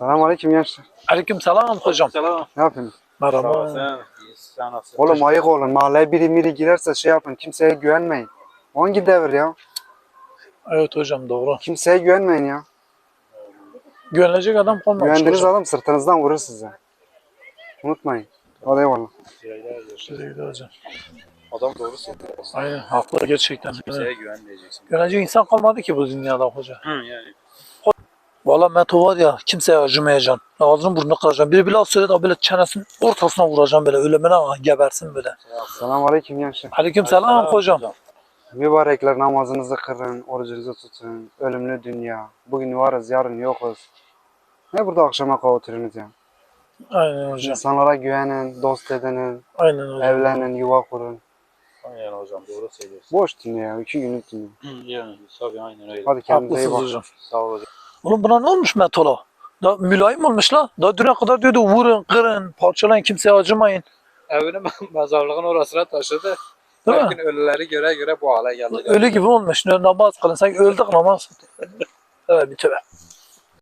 Selam aleyküm gençler. Aleyküm selam hocam. Selam. Ne yapıyorsunuz? Merhaba. Oğlum ayık olun. Mahalleye biri miri girerse şey yapın. Kimseye güvenmeyin. Hangi devir ya? Evet hocam doğru. Kimseye güvenmeyin ya. Güvenilecek adam kalmamış Güvendiğiniz hocam. adam sırtınızdan vurur size. Unutmayın. Hadi eyvallah. Size gidiyor hocam. Adam doğru söylüyor. Aynen haklı gerçekten. Kimseye güvenmeyeceksin. Güvenecek insan kalmadı ki bu dünyada hoca. Hı yani. Valla Meto var ya kimseye acımayacaksın. Ağzını burnunu kıracaksın. Biri bir laf söyledi böyle çenesinin ortasına vuracaksın böyle ölümüne ama gebersin böyle. Selam aleyküm gençler. Aleyküm selam hocam. Mübarekler namazınızı kırın, orucunuzu tutun. Ölümlü dünya. Bugün varız, yarın yokuz. Ne burada akşama kavutuyorsunuz ya? Aynen hocam. İnsanlara güvenin, dost edinin, Aynen hocam. evlenin, yuva kurun. Aynen hocam doğru söylüyorsun. Boş dünya ya, iki günlük dünya. Hı, yani tabii aynen öyle. Hadi kendinize iyi bakın. Sağ ol hocam. Oğlum buna ne olmuş Metola? Da mülayim olmuş la. Daha düne kadar diyordu vurun, kırın, parçalayın, kimseye acımayın. Evini mezarlığın orasına taşıdı. Değil Her mi? ölüleri göre göre bu hale geldi. Ölü gibi olmuş. Namaz kılın. Sanki öldük namaz. evet bir tövbe.